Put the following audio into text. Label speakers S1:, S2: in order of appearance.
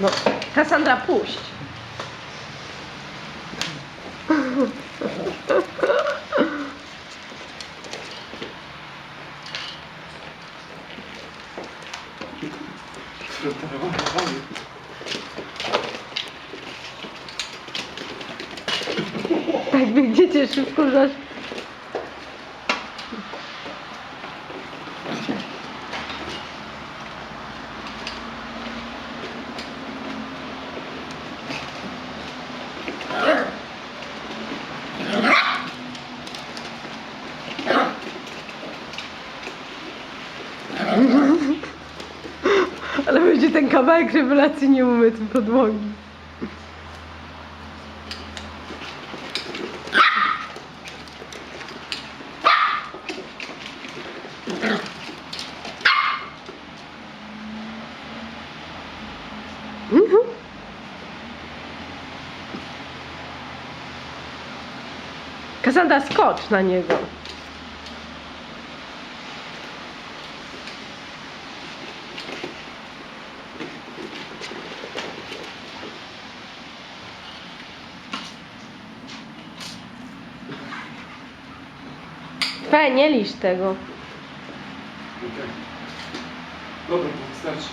S1: No, Kassandra, puść. Tak biegniecie szybko, że aż... Ale będzie ten kawałek rewelacji nieumyty podłogi. Mhm. Skocz na niego. Fe, nie lisz tego.
S2: Okej. Dobra, to wystarczy.